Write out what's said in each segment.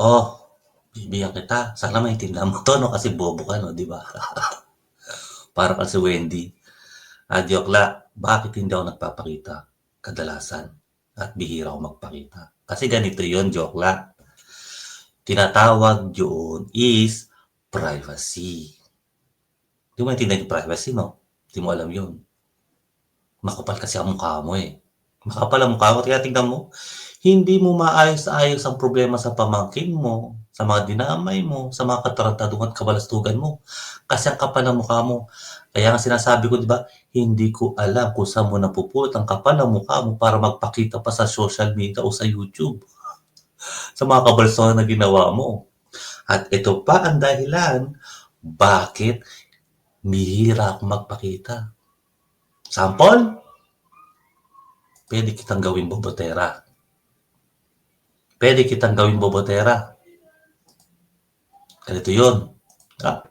Oh, bibigyan kita. Sana maintindihan mo 'to 'no, kasi bobo ka 'no, 'di ba? Para kang si Wendy. Ah, joke lang. Bakit hindi ako nagpapakita kadalasan at bihira ako magpakita? Kasi ganito 'yun, joke lang. Tinatawag yun is privacy. Di mo maintindihan yung privacy 'no? Di mo alam yun. Makapal kasi ang mukha mo, eh. Makapal ang mukha mo kaya tingnan mo, hindi mo maayos-ayos ang problema sa pamangkin mo, sa mga dinamay mo, sa mga katarantaduhan at kabalastugan mo. Kasi ang kapal ng mukha mo. Kaya nga sinasabi ko 'di ba, hindi ko alam kung saan mo napupulot ang kapal ng mukha mo para magpakita pa sa social media o sa YouTube. Sa mga kabalstugan na ginawa mo. At ito pa ang dahilan bakit bihira akong magpakita. Sample? Puwede kitang gawing bobotera. Puwede kitang gawing bobotera. Ganito 'yun. Ah,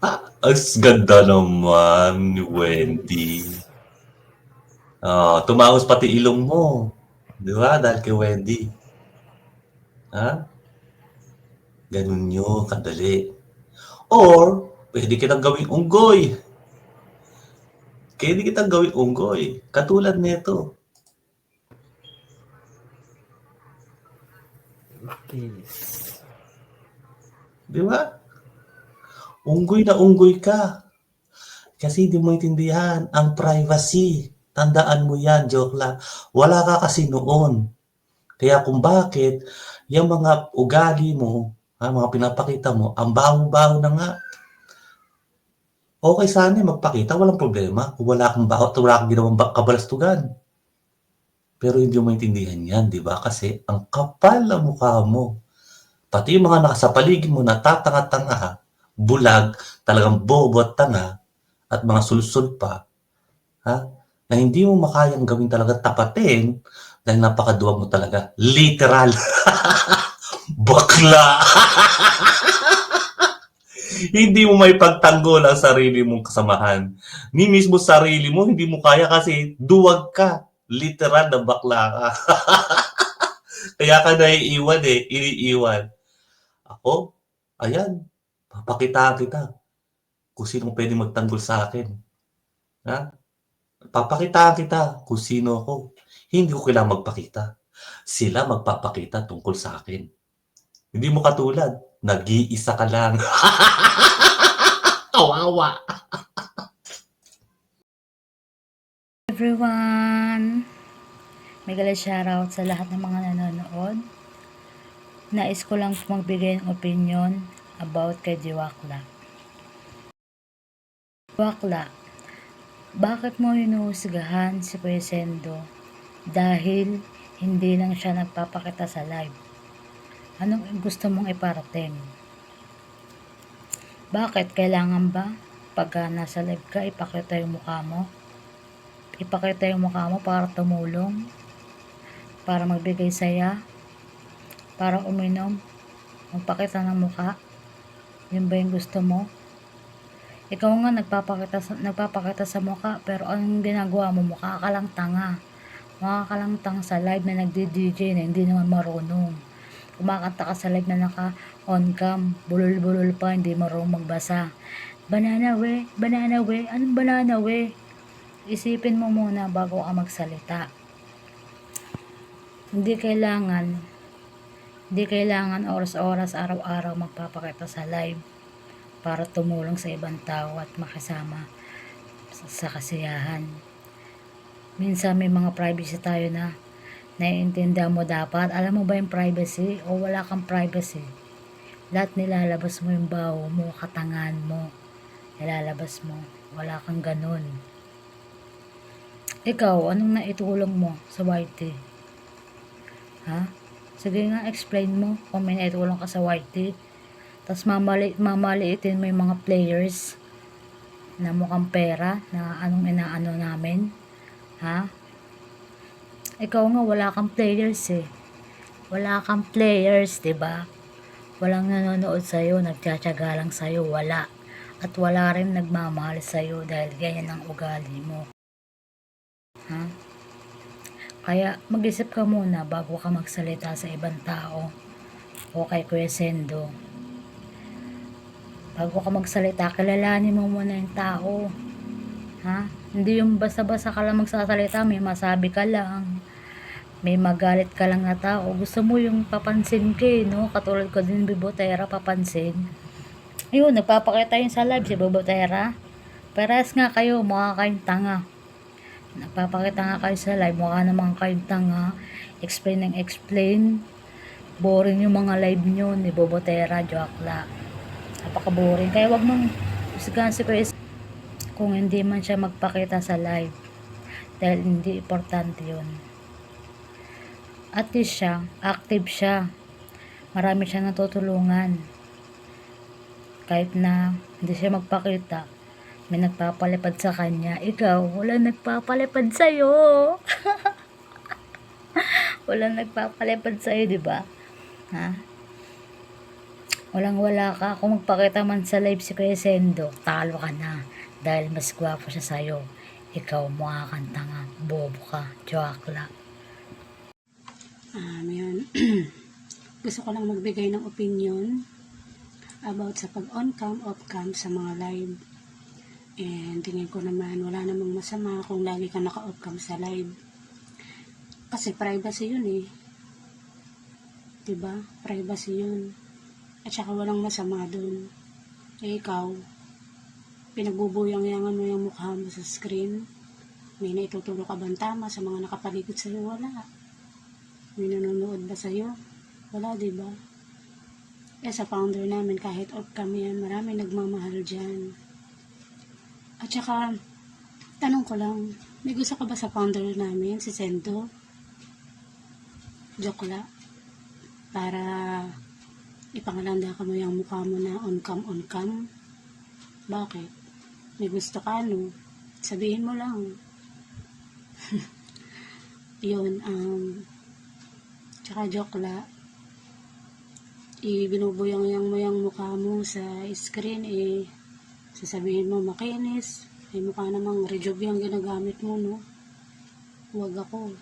ah, as ganda naman Wendy. Oh, tumangos pati ilong mo. 'Di ba dahil kay Wendy. Ha? Gano'n 'yun kadali. Or puwede kitang gawing unggoy. Puwede kitang gawing unggoy, katulad nito. Kiss. 'Di ba? Unggoy na unggoy ka. Kasi di mo maintindihan ang privacy. Tandaan mo 'yan, joke lang. Wala ka kasi noon. Kaya kung bakit yang mga ugali mo, ah, mga pinapakita mo, ang baho-baho na nga. Okey sana magpakita, walang problema kung wala kang baho wala kang ginawang ba kabalastugan. Pero hindi mo maintindihan 'yan, 'di ba? Kasi ang kapal ng mukha mo. Pati yung mga nasa paligid mo na tatanga-tanga, bulag, talagang bobo at tanga, at mga sulsul pa, ha, na hindi mo makayang gawin talagang tapatin dahil napakaduwag mo talaga. Literal. Bakla. Hindi mo maipagtanggol ang sarili mong kasamahan. Ni mismo sarili mo hindi mo kaya kasi duwag ka. Literal na bakla ka. Kaya ka naiiwan, eh, iniiwan. Ako, ayan, papakitaan kita kung sinong puwedeng magtanggol sa'kin. Ha? Papakitaan kita kung sino ako. Hindi ko kailangang magpakita. Sila magpapakita tungkol sa'kin. Hindi mo katulad, nag-iisa ka lang. Kawawa. Everyone! Mega shoutout sa lahat ng mga nanonood. Nais ko lang magbigay ng opinion about kay Diwakla. Diwakla, bakit mo hinuhusgahan si Sendo dahil hindi lang siya nagpapakita sa live? Anong gusto mong iparating? Bakit? Kailangan ba pagka nasa live ka, ipakita yung mukha mo? Ipakita yung mukha mo para tumulong? Para magbigay saya? Para uminom? Magpakita ng mukha? Yun ba yung gusto mo? Ikaw nga nagpapakita sa, nagpapakita sa mukha pero anong ginagawa mo? Mukha ka lang tanga. Mukha ka lang tanga sa live na nagdi-DJ na hindi naman marunong. Kumakanta ka sa live na naka on cam, bulol-bulol pa, hindi marunong magbasa. Banana we, banana we, anong banana we? Isipin mo muna bago ka magsalita. Hindi kailangan, hindi kailangan oras-oras, araw-araw magpapakita sa live para tumulong sa ibang tao at makasama sa, kasiyahan. Minsan may mga privacy tayo na naiintindihan mo dapat. Alam mo ba yung privacy o wala kang privacy? Lahat nilalabas mo yung baho mo, katangan mo. Nilalabas mo. Wala kang ganun. Ikaw, anong naitulong mo sa YT? Ha? Sige nga, explain mo kung may naitulong ka sa YT. Tapos mamali, mamaliitin mo yung mga players na mukhang pera na anong inaano namin. Ha? Ikaw nga, wala kang players eh. Wala kang players, ba? Walang nanonood sa'yo, nagtsatsaga lang sa'yo, wala. At wala rin nagmamahal sa'yo dahil ganyan ang ugali mo. Kaya mag-isip ka muna bago ka magsalita sa ibang tao. o kay Kuya Sendo. Bago ka magsalita, kilalanin mo muna yung tao. Ha? Hindi yung basta-basta ka lang magsasalita, may masabi ka lang. May magalit ka lang na tao. Gusto mo yung papansin ka eh, no? Katulad ko din, Bibotera, papansin. Ayun, nagpapakita yun sa live si Bibotera. Parehas nga kayo, mukha kayong tanga. Nagpapakita nga kayo sa live, mukha naman kayong tanga. Explain ng explain. Boring yung mga live nyo ni Bobotera, Joakla. Napaka-boring. Kaya wag mong usigahan si Kuya kung hindi man siya magpakita sa live. Dahil hindi importante yun. At siya, active siya. Marami siya natutulungan. Kahit na hindi siya magpakita, may nagpapalipad sa kanya. Ikaw, wala nagpapalipad sa'yo. wala nagpapalipad sa'yo, di ba? Ha? Walang wala ka. Kung magpakita man sa live si Sendo, talo ka na. Dahil mas gwapo siya sa'yo. Ikaw, mukha kang tanga. Bobo ka. Joakla. Um, yun. Gusto ko lang magbigay ng opinion about sa pag-on-cam, off-cam sa mga live. And tingin ko naman, wala namang masama kung lagi ka naka-off-cam sa live. Kasi privacy yun eh. ba? Privacy yun. At saka walang masama dun. Eh ikaw, pinagbubuyang-yangan mo yung mukha mo sa screen. May naitutulog ka bang tama sa mga nakapaligid sa'yo? Wala. May nanonood ba sa'yo? Wala, ba? Eh, sa founder namin, kahit off kami yan, marami nagmamahal dyan. At saka, tanong ko lang, may gusto ka ba sa founder namin, si Sento? Joke la. Para ipangalanda ka mo yung mukha mo na on-cam, on-cam. Bakit? May gusto ka, no? Sabihin mo lang. Yun, um, tsaka joke la, ibinubuyang-yang mo yung mukha mo sa screen, eh, sasabihin mo makinis, ay mukha namang rejob yung ginagamit mo, no? Huwag ako.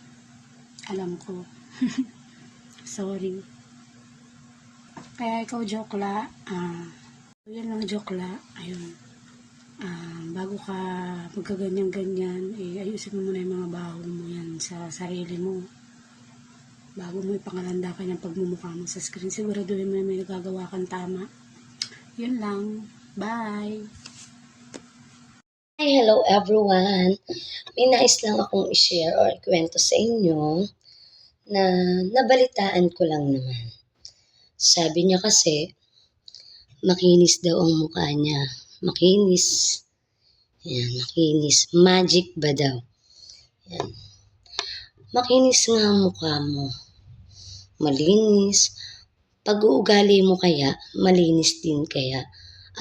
Alam ko. Sorry. Kaya ikaw, joke la, ah, yun lang joke la, ayun. Ah, bago ka magkaganyan-ganyan, eh, ayusin mo muna yung mga baho mo yan sa sarili mo bago mo ipangalanda ka ng pagmumukha mo sa screen, siguraduhin mo na may nagagawa kang tama. Yun lang. Bye! Hi, hello everyone. May nais lang akong i-share or ikwento sa inyo na nabalitaan ko lang naman. Sabi niya kasi, makinis daw ang mukha niya. Makinis. Yan, makinis. Magic ba daw? Yan. Makinis nga ang mukha mo. Malinis. Pag-uugali mo kaya, malinis din kaya.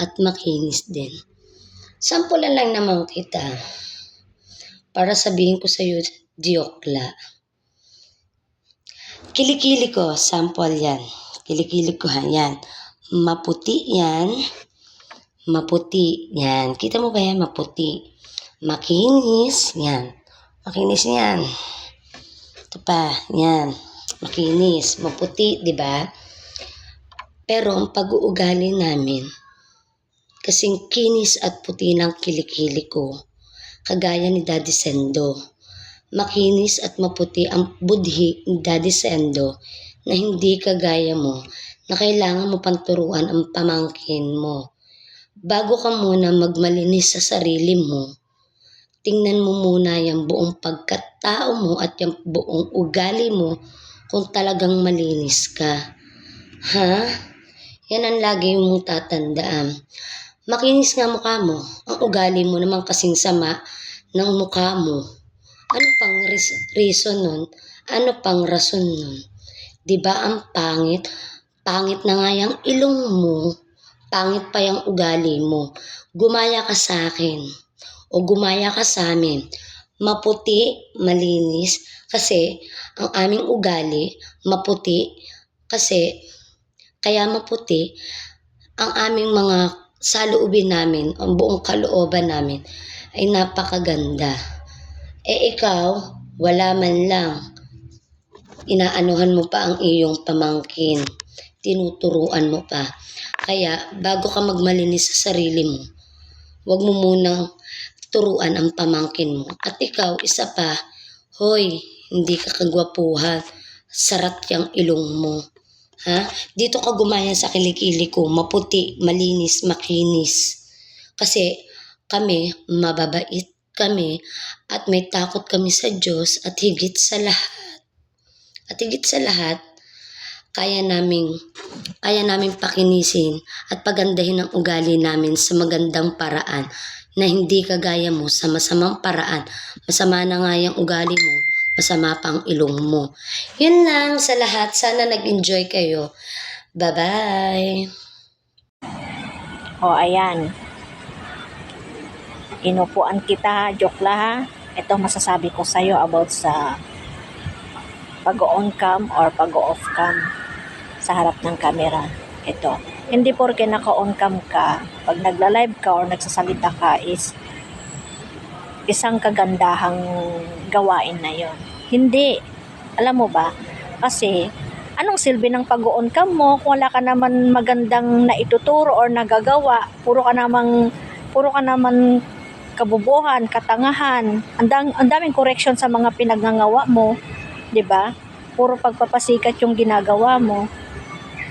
At makinis din. Sampulan lang naman kita. Para sabihin ko sa'yo, Diokla. Kilikili ko, sample yan. Kilikili ko ha, yan. Maputi yan. Maputi, yan. Kita mo ba yan? Maputi. Makinis, yan. Makinis yan. Ito pa, yan. Makinis, maputi, di ba? Pero ang pag-uugali namin, kasing kinis at puti ng kilikili ko, kagaya ni Daddy Sendo. Makinis at maputi ang budhi ni Daddy Sendo na hindi kagaya mo na kailangan mo panturuan ang pamangkin mo. Bago ka muna magmalinis sa sarili mo, tingnan mo muna yung buong pagkatao mo at yung buong ugali mo kung talagang malinis ka. Ha? Yan ang lagi mong tatandaan. Makinis nga mukha mo. Ang ugali mo naman kasing sama ng mukha mo. Ano pang reason nun? Ano pang rason nun? Di ba ang pangit? Pangit na nga yung ilong mo. Pangit pa yung ugali mo. Gumaya ka sa akin. O gumaya ka sa amin. Maputi, malinis. Kasi ang aming ugali, maputi. Kasi kaya maputi, ang aming mga saloobin namin, ang buong kalooban namin, ay napakaganda. Eh ikaw, wala man lang. Inaanuhan mo pa ang iyong pamangkin. tinuturuan mo pa. Kaya, bago ka magmalinis sa sarili mo, huwag mo munang turuan ang pamangkin mo. At ikaw, isa pa, hoy, hindi ka kagwapuhan. Sarat yung ilong mo. Ha? Dito ka gumaya sa kilikili ko, maputi, malinis, makinis. Kasi kami, mababait kami, at may takot kami sa Diyos, at higit sa lahat, at higit sa lahat, kaya naming, kaya naming pakinisin at pagandahin ang ugali namin sa magandang paraan na hindi kagaya mo sa masamang paraan. Masama na nga yung ugali mo, masama pa ang ilong mo. Yun lang sa lahat. Sana nag-enjoy kayo. Bye-bye! O, ayan. Inupuan kita, joke la ha. Ito masasabi ko sa'yo about sa pag-on cam or pag-off cam sa harap ng camera. Ito. Hindi porke naka-on cam ka, pag nagla-live ka or nagsasalita ka is isang kagandahang gawain na yon. Hindi. Alam mo ba? Kasi anong silbi ng pag-on cam mo kung wala ka naman magandang naituturo or nagagawa, puro ka namang puro ka naman kabubuhan, katangahan, ang, daming correction sa mga pinagngangawa mo, 'di ba? Puro pagpapasikat yung ginagawa mo.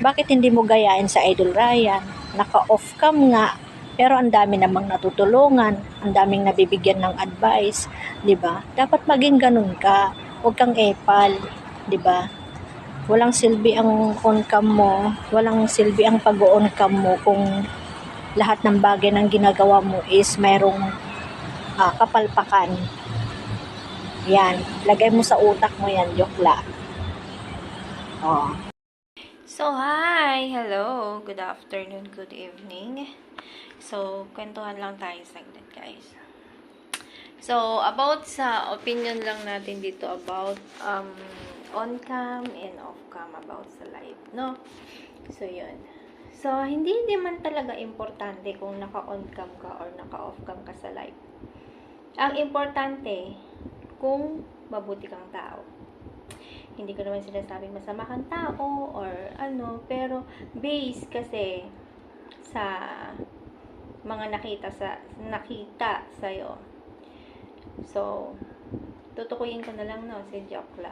Bakit hindi mo gayahin sa Idol Ryan? Naka-off cam nga, pero ang dami namang natutulungan, ang daming nabibigyan ng advice, 'di ba? Dapat maging ganun ka. Huwag kang epal, 'di ba? Walang silbi ang on cam mo, walang silbi ang pag-on cam mo kung lahat ng bagay ng ginagawa mo is mayroong ah, kapalpakan. Yan, lagay mo sa utak mo yan, jokla. Oh. So, hi! Hello! Good afternoon, good evening. So, kwentuhan lang tayo saglit, guys. So, about sa opinion lang natin dito about um, on-cam and off-cam about sa live, no? So, yun. So, hindi naman talaga importante kung naka-on-cam ka or naka-off-cam ka sa live. Ang importante, kung mabuti kang tao. Hindi ko naman sinasabing masama kang tao or ano, pero based kasi sa mga nakita sa nakita sa So, tutukuyin ko na lang no si Jokla.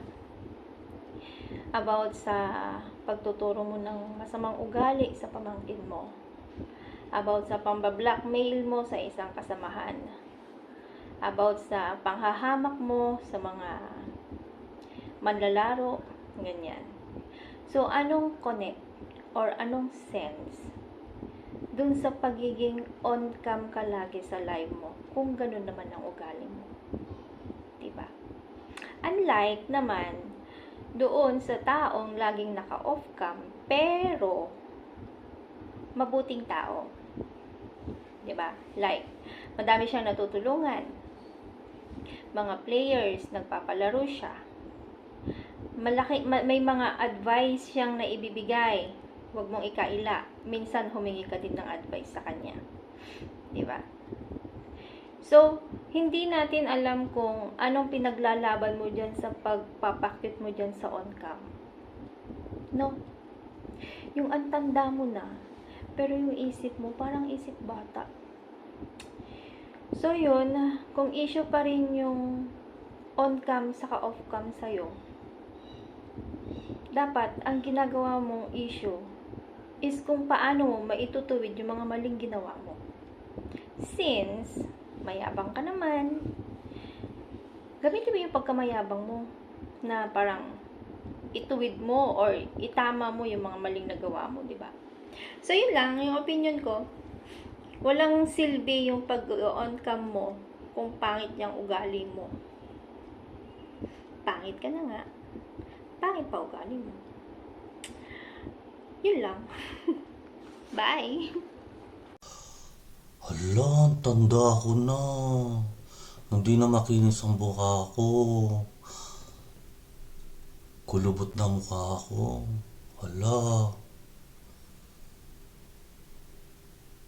About sa pagtuturo mo ng masamang ugali sa pamangkin mo. About sa pamba-blackmail mo sa isang kasamahan. About sa panghahamak mo sa mga manlalaro, ganyan. So, anong connect or anong sense dun sa pagiging on-cam ka lagi sa live mo kung ganun naman ang ugali mo? Diba? Unlike naman doon sa taong laging naka-off cam pero mabuting tao. 'Di ba? Like madami siyang natutulungan. Mga players nagpapalaro siya malaki ma- may mga advice siyang naibibigay. Huwag mong ikaila. Minsan humingi ka din ng advice sa kanya. 'Di ba? So, hindi natin alam kung anong pinaglalaban mo diyan sa pagpapakit mo diyan sa on-cam. No. Yung antanda mo na, pero yung isip mo parang isip bata. So, yun, kung issue pa rin yung on-cam saka off-cam sa'yo, dapat ang ginagawa mong issue is kung paano mo maitutuwid yung mga maling ginawa mo. Since, mayabang ka naman, gamitin mo yung pagkamayabang mo na parang ituwid mo or itama mo yung mga maling nagawa mo, di ba? So, yun lang, yung opinion ko, walang silbi yung pag-on cam mo kung pangit yung ugali mo. Pangit ka na nga pangit pa ugali mo. Yun lang. Bye! Hala, tanda ko na. Hindi na makinis ang buka ko. Kulubot na mukha ko. Hala.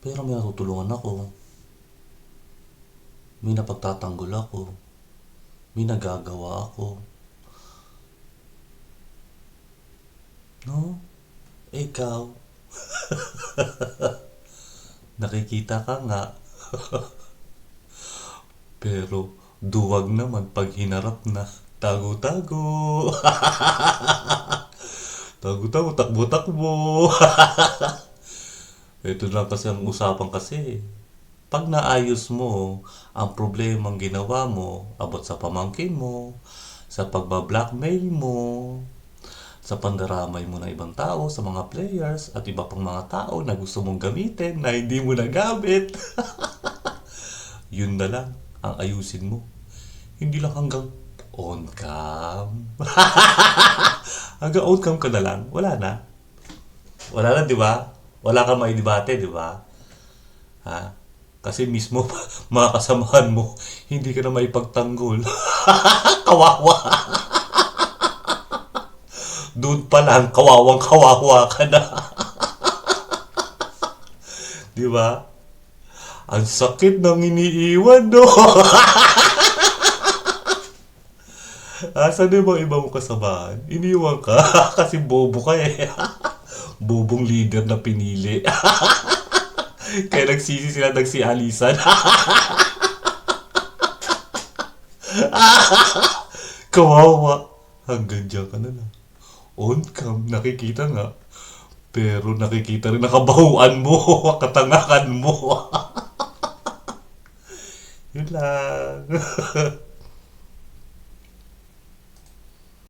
Pero may natutulungan ako. May napagtatanggol ako. May nagagawa ako. No? Ikaw. Nakikita ka nga. Pero duwag naman pag hinarap na. Tago-tago. Tago-tago, takbo-takbo. Ito lang kasi ang usapan kasi. Pag naayos mo ang problemang ginawa mo about sa pamangkin mo, sa pagbablackmail mo, sa pandaramay mo na ibang tao, sa mga players, at iba pang mga tao na gusto mong gamitin na hindi mo nagamit. Yun na lang ang ayusin mo. Hindi lang hanggang on cam. hanggang on cam ka na lang. Wala na. Wala na, di ba? Wala kang maidibate, di ba? Ha? Kasi mismo, mga kasamahan mo, hindi ka na maipagtanggol. Kawawa. Doon pa lang, kawawang kawawa ka na. di ba? Ang sakit ng iniiwan, no? Asan na yung iba mo kasamahan? Iniwan ka kasi bobo ka eh. Bobong leader na pinili. Kaya nagsisi sila nagsialisan. Kawawa. Hanggang dyan ka na lang. On cam, nakikita nga. Pero nakikita rin nakabahuan mo, katangakan mo. Yun lang.